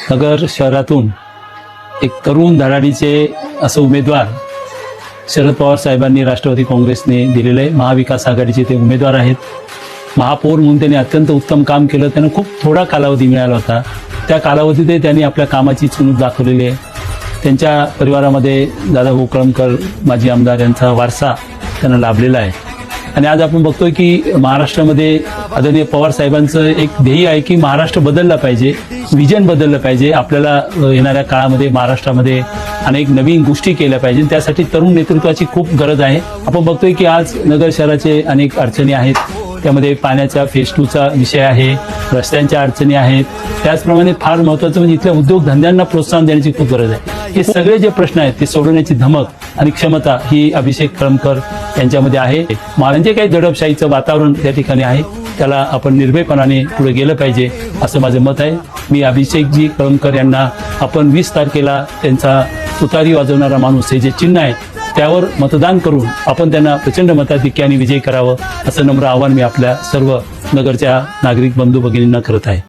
नगर शहरातून एक तरुण धडाडीचे असं उमेदवार शरद पवार साहेबांनी राष्ट्रवादी काँग्रेसने दिलेले महाविकास आघाडीचे ते उमेदवार आहेत. महापौर म्हणून त्यांनी अत्यंत उत्तम काम केलं. त्यांना खूप थोडा कालावधी मिळाला होता. त्या कालावधीतही त्यांनी आपल्या कामाची चुणूक दाखवलेली आहे. त्यांच्या परिवारामध्ये दादा गोकळमकर माजी आमदार यांचा वारसा त्यांना लाभलेला आहे. आणि आज आपण बघतोय की महाराष्ट्रामध्ये आदरणीय पवार साहेबांचं एक ध्येय आहे की महाराष्ट्र बदलला पाहिजे विजन बदललं पाहिजे. आपल्याला येणाऱ्या काळामध्ये महाराष्ट्रामध्ये अनेक नवीन गोष्टी केल्या पाहिजे. त्यासाठी तरुण नेतृत्वाची खूप गरज आहे. आपण बघतोय की आज नगर शहराचे अनेक अडचणी आहेत. त्यामध्ये पाण्याच्या फेज टूचा विषय आहे रस्त्यांच्या अडचणी आहेत. त्याचप्रमाणे फार महत्वाचं म्हणजे इथल्या उद्योगधंद्यांना प्रोत्साहन देण्याची खूप गरज आहे. हे सगळे जे प्रश्न आहेत ते सोडवण्याची धमक आणि क्षमता ही अभिषेक कळमकर यांच्यामध्ये आहे. म्हणजे काही दडपशाहीचं वातावरण त्या ठिकाणी आहे. त्याला आपण निर्भयपणाने पुढे गेलं पाहिजे असं माझं मत आहे. मी अभिषेकजी कळमकर यांना आपण वीस तारखेला त्यांचा तुतारी वाजवणारा माणूस हे जे चिन्ह आहे त्यावर मतदान करून आपण त्यांना प्रचंड मताधिक्याने विजय करावं असं नम्र आवाहन मी आपल्या सर्व नगरच्या नागरिक बंधू भगिनींना करत आहे.